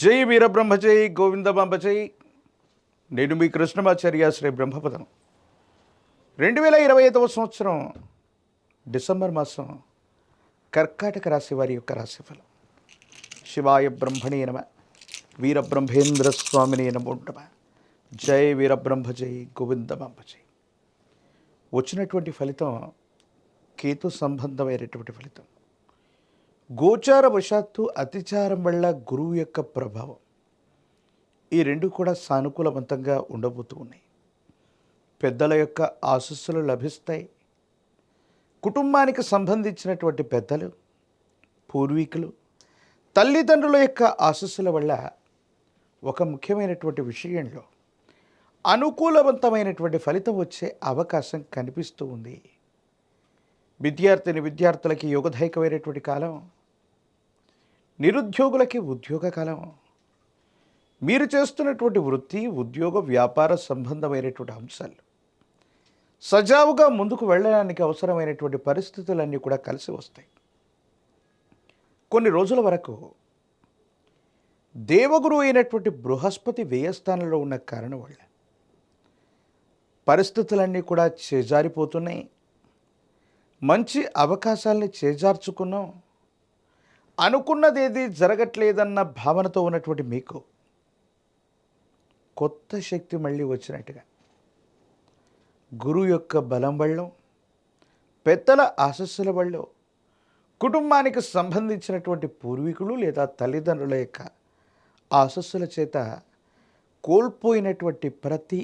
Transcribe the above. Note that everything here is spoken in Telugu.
జై వీరబ్రహ్మజై గోవిందమాంబజై నేను మీ కృష్ణమాచార్య శ్రీ బ్రహ్మపదం. రెండు వేల ఇరవై ఐదవ సంవత్సరం డిసెంబర్ మాసం కర్కాటక రాశి వారి యొక్క రాశిఫలం. శివాయ బ్రహ్మణే నమ వీరబ్రహ్మేంద్ర స్వామిని నమో నమ. జై వీరబ్రహ్మజై గోవిందబాంబజై వచ్చినటువంటి ఫలితం కేతు సంబంధమైనటువంటి ఫలితం. గోచార వశాత్తు అతిచారం వల్ల గురువు యొక్క ప్రభావం. ఈ రెండు కూడా సానుకూలవంతంగా ఉండబోతూ ఉన్నాయి. పెద్దల యొక్క ఆశస్సులు లభిస్తాయి. కుటుంబానికి సంబంధించినటువంటి పెద్దలు పూర్వీకులు తల్లిదండ్రుల యొక్క ఆశస్సుల వల్ల ఒక ముఖ్యమైనటువంటి విషయంలో అనుకూలవంతమైనటువంటి ఫలితం వచ్చే అవకాశం కనిపిస్తూ ఉంది. విద్యార్థిని విద్యార్థులకి యోగదాయకమైనటువంటి కాలం నిరుద్యోగులకి ఉద్యోగ కాలం. మీరు చేస్తున్నటువంటి వృత్తి ఉద్యోగ వ్యాపార సంబంధమైనటువంటి అంశాలు. సజావుగా ముందుకు వెళ్ళడానికి అవసరమైనటువంటి పరిస్థితులన్నీ కూడా కలిసి వస్తాయి. కొన్ని రోజుల వరకు దేవగురు అయినటువంటి బృహస్పతి వ్యయస్థానంలో ఉన్న కారణం వల్ల పరిస్థితులన్నీ కూడా చేజారిపోతున్నాయి. మంచి అవకాశాలని చేజార్చుకున్నాం. అనుకున్నదేది జరగట్లేదన్న భావనతో ఉన్నటువంటి మీకు కొత్త శక్తి మళ్ళీ వచ్చినట్టుగా గురువు యొక్క బలం వల్ల పెద్దల ఆశస్సుల వల్ల కుటుంబానికి సంబంధించినటువంటి పూర్వీకులు లేదా తల్లిదండ్రుల యొక్క ఆశస్సుల చేత కోల్పోయినటువంటి ప్రతి